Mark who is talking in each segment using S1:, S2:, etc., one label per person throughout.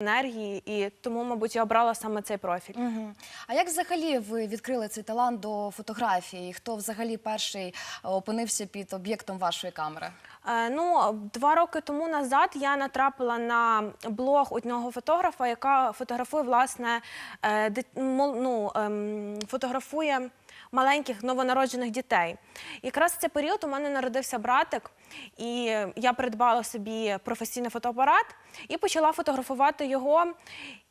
S1: енергії, і тому, мабуть, я обрала саме цей профіль.
S2: Угу. А як взагалі ви відкрили цей талант до фотографії? Хто взагалі перший е, опинився під об'єктом вашої камери?
S1: Е, Ну, два роки тому назад я натрапила на блог одного фотографа, яка фотографує власне е, ну, ем, фотографує маленьких новонароджених дітей. Якраз в цей період у мене народився братик, і я придбала собі професійний фотоапарат і почала фотографувати його.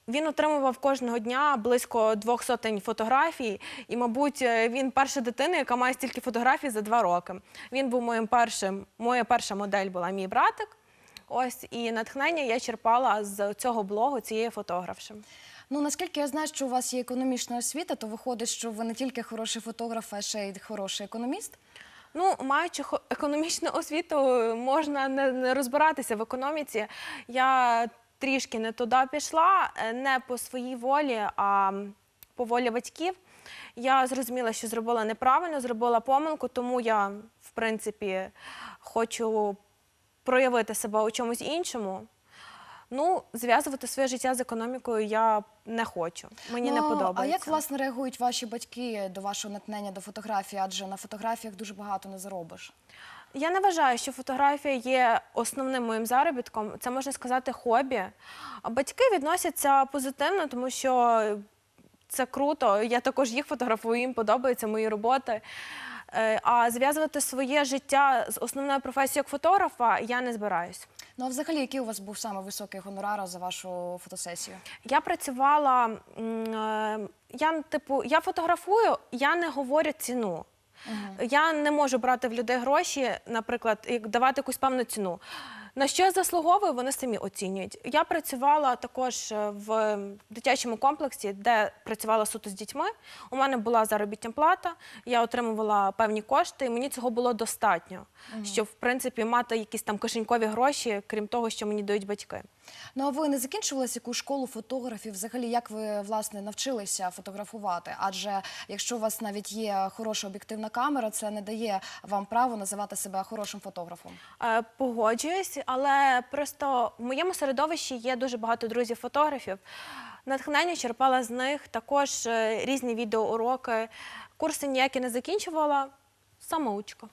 S1: Він отримував кожного дня близько двох сотень фотографій, і, мабуть, е, він перша дитина, яка має стільки фотографій за два роки. Він був моїм першим. Моя перша модель була мій братик. Ось і натхнення я черпала з цього блогу цієї фотографши.
S2: Ну наскільки я знаю, що у вас є економічна освіта, то виходить, що ви не тільки хороший фотограф, а ще й хороший економіст.
S1: Ну, маючи економічну освіту, можна не розбиратися в економіці. Я трішки не туди пішла, е, не по своїй волі, а по волі батьків. Я зрозуміла, що зробила неправильно, зробила помилку, тому я, в принципі, хочу проявити себе у чомусь іншому. Ну, зв'язувати своє життя з економікою я не хочу. Мені не
S2: Ну,
S1: подобається.
S2: А як власне реагують ваші батьки до вашого натхнення до фотографії? Адже на фотографіях дуже багато не заробиш.
S1: Я не вважаю, що фотографія є основним моїм заробітком. Це можна сказати хобі. Батьки відносяться позитивно, тому що це круто. Я також їх фотографую, їм подобаються мої роботи. Е, А зв'язувати своє життя з основною професією як фотографа я не збираюсь.
S2: Ну а взагалі, який у вас був саме високий гонорар за вашу фотосесію?
S1: Я працювала, е, я типу, я фотографую, я не говорю ціну. Я не можу брати в людей гроші, наприклад, і давати якусь певну ціну. На що я заслуговую, вони самі оцінюють. Я працювала також е, в дитячому комплексі, де працювала суто з дітьми. У мене була заробітня плата, я отримувала певні кошти, і мені цього було достатньо, щоб в принципі мати якісь там кишенькові гроші, крім того, що мені дають батьки.
S2: Ну а ви не закінчували яку школу фотографів? Взагалі, як ви власне навчилися фотографувати? Адже якщо у вас навіть є хороша об'єктивна камера, це не дає вам право називати себе хорошим фотографом.
S1: Е, Погоджуюсь, але просто в моєму середовищі є дуже багато друзів-фотографів. Натхнення черпала з них, також е, різні відеоуроки. Курси ніякі не закінчувала, самоучка.